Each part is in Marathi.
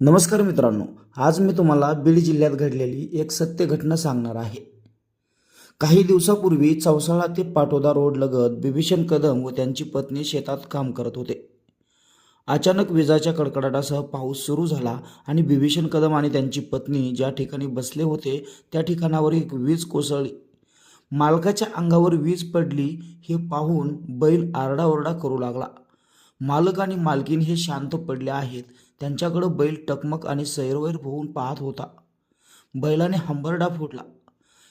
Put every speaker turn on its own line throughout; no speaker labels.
नमस्कार मित्रांनो आज मी तुम्हाला बीड जिल्ह्यात घडलेली एक सत्य घटना सांगणार आहे. काही दिवसापूर्वी चौसाळा ते पाटोदा रोड लगत बिभीषण कदम व त्यांची पत्नी शेतात काम करत होते. अचानक विजाच्या कडकडाटासह पाऊस सुरू झाला आणि बिभीषण कदम आणि त्यांची पत्नी ज्या ठिकाणी बसले होते त्या ठिकाणावर एक वीज कोसळली. मालकाच्या अंगावर वीज पडली हे पाहून बैल आरडाओरडा करू लागला. मालक आणि मालकीन हे शांत पडले आहेत. त्यांच्याकडं बैल टकमक आणि सैरवैर होऊन पाहत होता. बैलाने हंबरडा फोडला.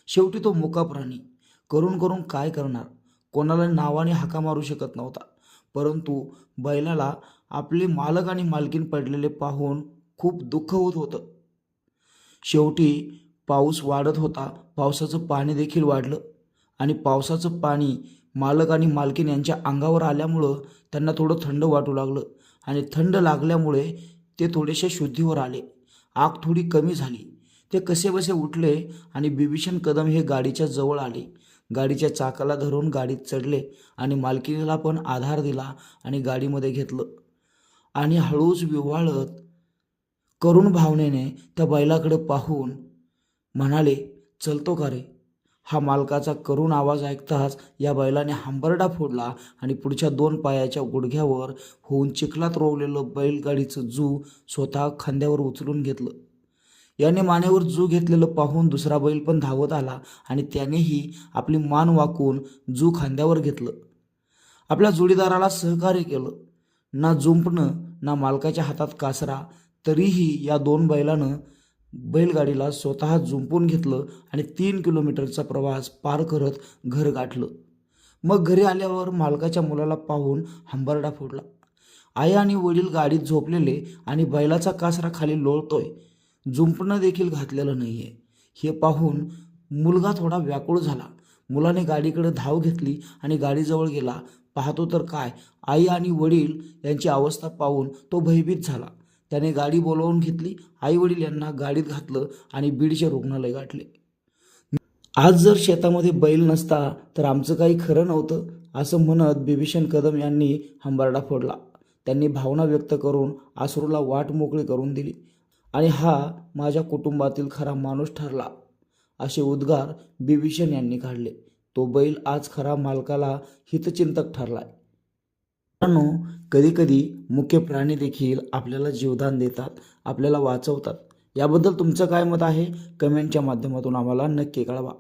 शेवटी तो मुका प्राणी करून करून काय करणार? कोणाला नावाने हाका मारू शकत नव्हता. परंतु बैलाला आपले मालक आणि मालकीन पडलेले पाहून खूप दुःख होत होतं. शेवटी पाऊस वाढत होता. पावसाचं पाणी देखील वाढलं आणि पावसाचं पाणी मालक आणि मालकीन यांच्या अंगावर आल्यामुळं त्यांना थोडं थंड वाटू लागलं आणि थंड लागल्यामुळे ते थोडेसे शुद्धीवर आले. आग थोडी कमी झाली. ते कसे बसे उठले आणि बिभीषण कदम हे गाडीच्या जवळ आले. गाडीच्या चाकाला धरून गाडीत चढले आणि मालकीनीला पण आधार दिला आणि गाडीमध्ये घेतलं. आणि हळूच विव्हाळत करुण भावनेने त्या बैलाकडे पाहून म्हणाले चलतो का रे? हा मालकाचा करुण आवाज ऐकताच या बैलाने हांबरडा फोडला आणि पुढच्या दोन पायाच्या गुडघ्यावर होऊन चिखलात रोवलेलं बैलगाडीचं जू स्वतः खांद्यावर उचलून घेतलं. याने मानेवर जू घेतलेलं पाहून दुसरा बैल पण धावत आला आणि त्यानेही आपली मान वाकून जू खांद्यावर घेतलं. आपल्या जोडीदाराला सहकार्य केलं. ना जुंपणं ना मालकाच्या हातात कासरा तरीही या दोन बैलानं बैलगाडीला स्वतः जुंपून घेतलं आणि तीन किलोमीटरचा प्रवास पार करत घर गाठलं. मग घरी आल्यावर मालकाच्या मुलाला पाहून हंबरडा फोडला. आई आणि वडील गाडीत झोपलेले आणि बैलाचा कासरा खाली लोळतोय. जुंपणं देखील घातलेलं नाही आहे हे पाहून मुलगा थोडा व्याकुळ झाला. मुलाने गाडीकडे धाव घेतली आणि गाडीजवळ गेला. पाहतो तर काय आई आणि वडील यांची अवस्था पाहून तो भयभीत झाला. त्याने गाडी बोलवून घेतली. आईवडील यांना गाडीत घातलं आणि बीडचे रुग्णालय गाठले. आज जर शेतामध्ये बैल नसता तर आमचं काही खरं नव्हतं असं म्हणत बिभीषण कदम यांनी हंबरडा फोडला. त्यांनी भावना व्यक्त करून आसरूला वाट मोकळी करून दिली. आणि हा माझ्या कुटुंबातील खरा माणूस ठरला. असे उद्गार बिभीषण यांनी काढले. तो बैल आज खरा मालकाला हितचिंतक ठरलाय. मित्रांनो कधीकधी मुख्य प्राणी देखील आपल्याला जीवदान देतात आपल्याला वाचवतात. याबद्दल तुमचं काय मत आहे? कमेंटच्या माध्यमातून आम्हाला नक्की कळवा.